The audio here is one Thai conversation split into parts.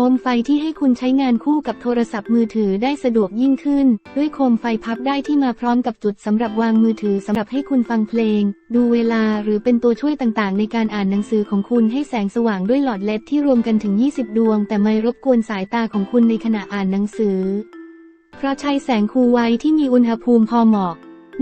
คมไฟที่ให้คุณใช้งานคู่กับโทรศัพท์มือถือได้สะดวกยิ่งขึ้น ด้วยโคมไฟพับได้ที่มาพร้อมกับจุดสำหรับวางมือถือสำหรับให้คุณฟังเพลง ดูเวลาหรือเป็นตัวช่วยต่างๆ ในการอ่านหนังสือของคุณให้แสงสว่างด้วยหลอดเลดที่รวมกันถึง 20 ดวง แต่ไม่รบกวนสายตาของคุณในขณะอ่านหนังสือ เพราะใช้แสงคูไวที่มีอุณหภูมิพอเหมาะ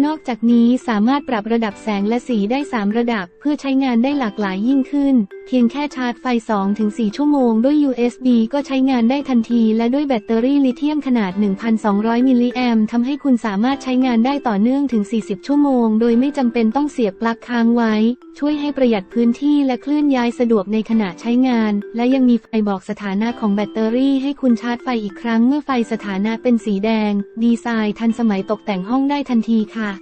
นอกจากนี้สามารถปรับระดับแสงและสีได้ 3 ระดับ เพื่อใช้งานได้หลากหลายยิ่งขึ้น เพียงแค่ชาร์จไฟ 2-4 ชั่วโมงด้วย USB ก็ใช้งานได้ทันที และด้วยแบตเตอรี่ลิเธียมขนาด 1,200 มิลลิแอมทำให้คุณสามารถใช้งานได้ต่อเนื่องถึง 40 ชั่วโมง โดยไม่จำเป็นต้องเสียบปลั๊กค้างไว้ ช่วยให้ประหยัดพื้นที่และเคลื่อนย้ายสะดวกในขณะใช้งาน และยังมีไฟบอกสถานะของแบตเตอรี่ให้คุณชาร์จไฟอีกครั้งเมื่อไฟสถานะเป็นสีแดง ดีไซน์ทันสมัยตกแต่งห้องได้ทันทีค่ะ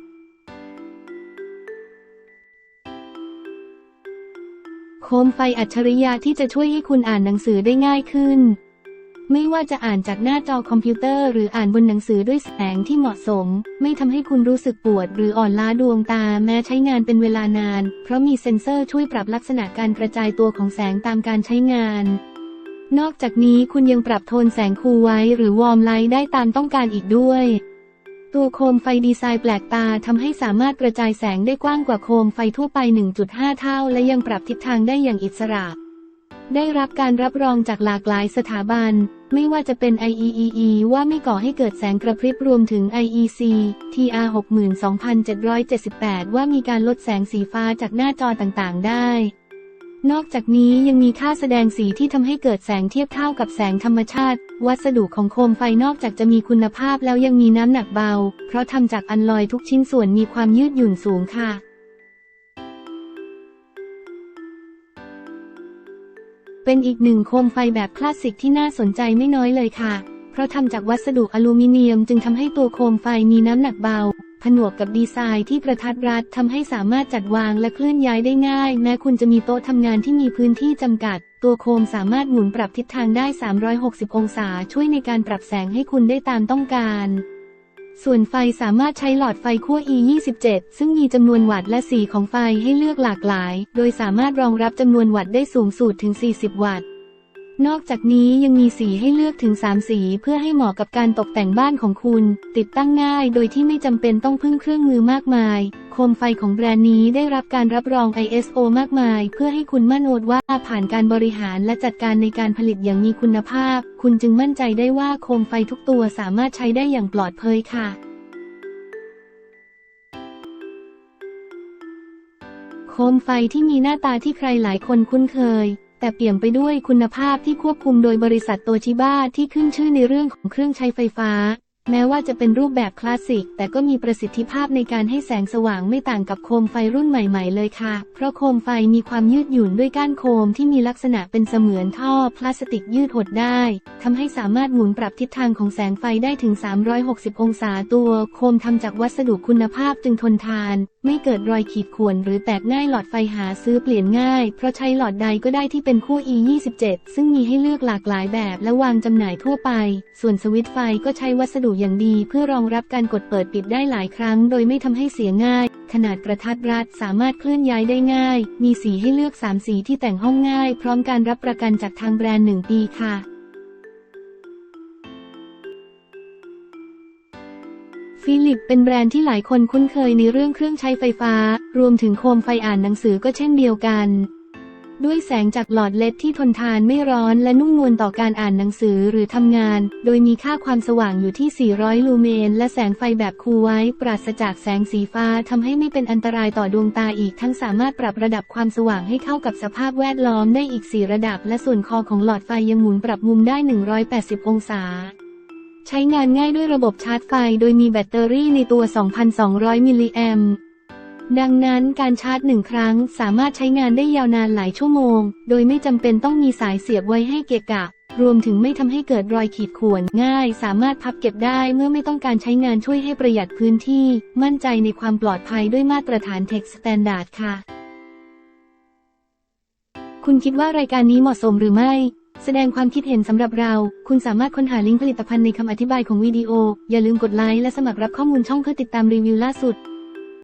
โคมไฟอัจฉริยะที่จะช่วยให้คุณอ่านหนังสือได้ง่ายขึ้น ไม่ว่าจะอ่านจากหน้าจอคอมพิวเตอร์หรืออ่านบนหนังสือด้วยแสงที่เหมาะสม ไม่ทำให้คุณรู้สึกปวดหรืออ่อนล้าดวงตาแม้ใช้งานเป็นเวลานาน เพราะมีเซ็นเซอร์ช่วยปรับลักษณะการกระจายตัวของแสงตามการใช้งาน นอกจากนี้คุณยังปรับโทนแสงคูไว้หรือวอร์มไลท์ได้ตามต้องการอีกด้วย ตัวโคมไฟดีไซน์แปลกตาทำให้สามารถกระจายแสงได้กว้างกว่าโคมไฟทั่วไป 1.5 เท่า และยังปรับทิศทางได้อย่างอิสระ ได้รับการรับรองจากหลากหลายสถาบัน ไม่ว่าจะเป็น IEEE ว่าไม่ก่อให้เกิดแสงกระพริบรวมถึง IEC TR 62778 ว่ามีการลดแสงสีฟ้าจากหน้าจอต่างๆ ได้ นอกจากนี้ยังมีค่าแสดงสีที่ทำให้เกิดแสงเทียบเท่ากับแสงธรรมชาติ วัสดุของโคมไฟนอกจากจะมีคุณภาพแล้วยังมีน้ำหนักเบา เพราะทำจากอัลลอยทุกชิ้นส่วนมีความยืดหยุ่นสูงค่ะเป็นอีกหนึ่งโคมไฟแบบคลาสสิกที่น่าสนใจไม่น้อยเลยค่ะ เพราะทำจากวัสดุอลูมิเนียมจึงทำให้ตัวโคมไฟมีน้ำหนักเบา ผนวกกับดีไซน์ที่กระทัดรัดทำให้สามารถจัดวางและเคลื่อนย้ายได้ง่าย แม้คุณจะมีโต๊ะทำงานที่มีพื้นที่จำกัด ตัวโคมสามารถหมุนปรับทิศทางได้ 360 องศาช่วยในการปรับแสงให้คุณได้ตามต้องการ ส่วนไฟสามารถใช้หลอดไฟขั้ว E27 ซึ่งมีจำนวนวัตต์และสีของไฟให้เลือกหลากหลาย โดยสามารถรองรับจำนวนวัตต์ได้สูงสุดถึง 40 วัตต์ นอกจากนี้ยังมีสีให้เลือกถึง 3 สีเพื่อให้เหมาะกับการตกแต่งบ้านของคุณ ติดตั้งง่ายโดยที่ไม่จำเป็นต้องพึ่งเครื่องมือมากมาย โคมไฟของแบรนด์นี้ได้รับการรับรอง ISO มากมาย เพื่อให้คุณมั่นอดว่าผ่านการบริหารและจัดการในการผลิตอย่างมีคุณภาพ คุณจึงมั่นใจได้ว่าโคมไฟทุกตัวสามารถใช้ได้อย่างปลอดภัยค่ะโคมไฟที่มีหน้าตาที่ใครหลายคนคุ้นเคย แต่เปี่ยมไปด้วยคุณภาพที่ควบคุมโดยบริษัทโตชิบ้าที่ขึ้นชื่อในเรื่องของเครื่องใช้ไฟฟ้า แม้ว่าจะเป็นรูปแบบคลาสสิก แต่ก็มีประสิทธิภาพในการให้แสงสว่างไม่ต่างกับโคมไฟรุ่นใหม่ ๆ เลยค่ะ เพราะโคมไฟมีความยืดหยุ่นด้วยก้านโคมที่มีลักษณะเป็นเสมือนท่อพลาสติกยืดหดได้ทำให้สามารถหมุนปรับทิศทางของแสงไฟได้ถึง 360 องศาตัว โคมทำจากวัสดุคุณภาพจึงทนทาน ไม่เกิดรอยขีดข่วนหรือแตกง่ายหลอดไฟหาซื้อเปลี่ยนง่าย เพราะใช้หลอดใดก็ได้ที่เป็นคู่ E27 ซึ่งมีให้เลือกหลากหลายแบบและวางจำหน่ายทั่วไป ส่วนสวิตช์ไฟก็ใช้วัสดุอย่างดีเพื่อรองรับการกดเปิดปิดได้หลายครั้ง โดยไม่ทำให้เสียง่าย ขนาดกระทัดรัดสามารถเคลื่อนย้ายได้ง่าย มีสีให้เลือก 3 สีที่แต่งห้องง่าย พร้อมการรับประกันจากทางแบรนด์ 1 ปีค่ะฟิลิปเป็นแบรนด์ที่หลายคนคุ้นเคยในเรื่องเครื่องใช้ไฟฟ้า รวมถึงโคมไฟอ่านหนังสือก็เช่นเดียวกัน ด้วยแสงจากหลอดเลดที่ทนทานไม่ร้อนและนุ่มนวลต่อการอ่านหนังสือหรือทำงาน โดยมีค่าความสว่างอยู่ที่ 400 ลูเมน และแสงไฟแบบคูไว้ ปราศจากแสงสีฟ้าทำให้ไม่เป็นอันตรายต่อดวงตาอีกทั้งสามารถปรับระดับความสว่างให้เข้ากับสภาพแวดล้อมได้อีก 4 ระดับ และส่วนคอของหลอดไฟยังหมุนปรับมุมได้ 180 องศาใช้งานง่ายด้วยระบบชาร์จไฟ โดยมีแบตเตอรี่ในตัว 2,200 มิลลิแอมป์ ดังนั้นการชาร์จหนึ่งครั้งสามารถใช้งานได้ยาวนานหลายชั่วโมง โดยไม่จำเป็นต้องมีสายเสียบไว้ให้เกะกะ รวมถึงไม่ทำให้เกิดรอยขีดข่วน ง่าย สามารถพับเก็บได้เมื่อไม่ต้องการใช้งานช่วยให้ประหยัดพื้นที่ มั่นใจในความปลอดภัยด้วยมาตรฐาน Tech Standard ค่ะ คุณคิดว่ารายการนี้เหมาะสมหรือไม่ แสดงความคิดเห็นสำหรับเรา คุณสามารถค้นหาลิงก์ผลิตภัณฑ์ในคำอธิบายของวิดีโอ อย่าลืมกดไลค์และสมัครรับข้อมูลช่องเพื่อติดตามรีวิวล่าสุด